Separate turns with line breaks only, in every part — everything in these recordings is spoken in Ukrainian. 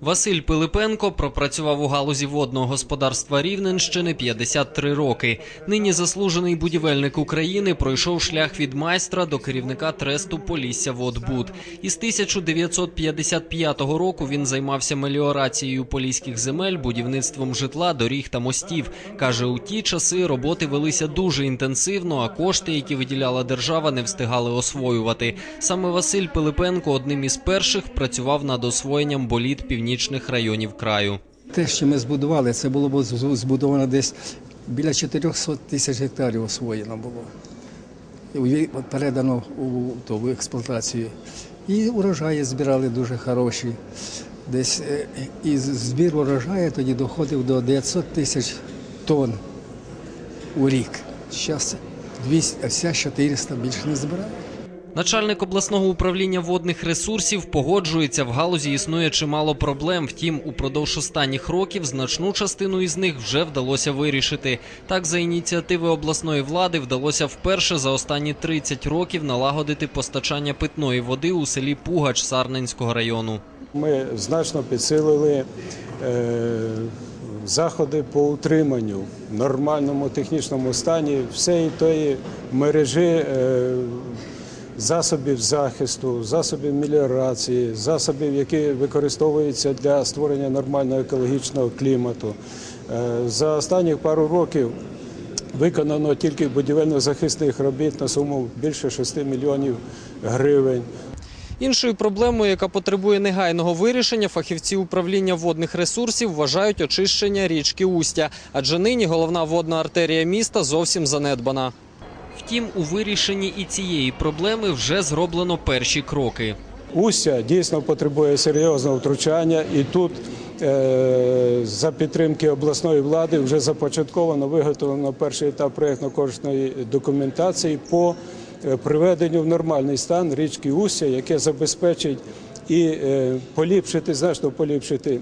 Василь Пилипенко пропрацював у галузі водного господарства Рівненщини 53 роки. Нині заслужений будівельник України пройшов шлях від майстра до керівника тресту Полісся Водбуд. Із 1955 року він займався меліорацією поліських земель, будівництвом житла, доріг та мостів. Каже, у ті часи роботи велися дуже інтенсивно, а кошти, які виділяла держава, не встигали освоювати. Саме Василь Пилипенко одним із перших працював над освоєнням боліт північних районів краю.
Те, що ми збудували, це було б збудовано десь біля 400 тисяч гектарів освоєно було. Передано у, то, в експлуатацію. І урожаї збирали дуже хороші. Десь е, і збір урожаю тоді доходив до 900 тисяч тонн у рік. Зараз 200, а вся 400 більше не збирає.
Начальник обласного управління водних ресурсів погоджується, в галузі існує чимало проблем. Втім, упродовж останніх років значну частину із них вже вдалося вирішити. Так, за ініціативи обласної влади вдалося вперше за останні 30 років налагодити постачання питної води у селі Пугач Сарненського району.
Ми значно підсилили е, заходи по утриманню в нормальному технічному стані всієї тої мережі е, засобів захисту, засобів меліорації, засобів, які використовуються для створення нормального екологічного клімату. Е, за останні пару років виконано тільки будівельно-захисних робіт на суму більше 6 мільйонів гривень.
Іншою проблемою, яка потребує негайного вирішення, фахівці управління водних ресурсів вважають очищення річки Устя, адже нині головна водна артерія міста зовсім занедбана. Втім, у вирішенні і цієї проблеми вже зроблено перші кроки.
Устя дійсно потребує серйозного втручання, і тут е, за підтримки обласної влади вже започатковано виготовлено перший етап проєктно-кошторисної документації по е, приведенню в нормальний стан річки Устя, яке забезпечить і е, поліпшити, значно поліпшити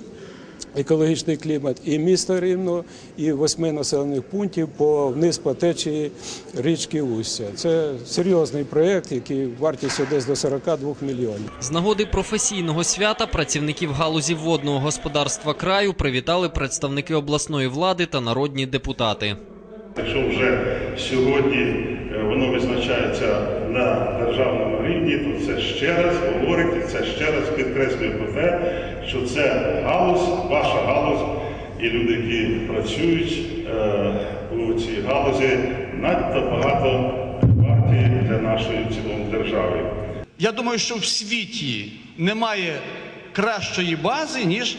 екологічний клімат і міста Рівно, і восьми населених пунктів по вниз по течії річки Устя. Це серйозний проєкт, який вартістю десь до 42 мільйонів.
З нагоди професійного свята працівників галузі водного господарства краю привітали представники обласної влади та народні депутати.
Якщо вже сьогодні е, воно визначається на державному рівні, то це ще раз говорить, і це ще раз підкреслює про те, що це галузь, ваша галузь, і люди, які працюють е, у цій галузі, надто багато варті для нашої в цілому держави.
Я думаю, що в світі немає кращої бази, ніж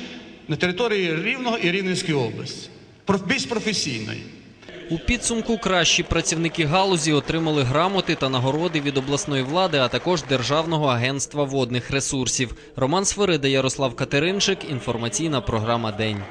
на території Рівного і Рівненської області. Більш професійної.
У підсумку кращі працівники галузі отримали грамоти та нагороди від обласної влади, а також Державного агентства водних ресурсів. Роман Сверида, Ярослав Катеринчик. Інформаційна програма День.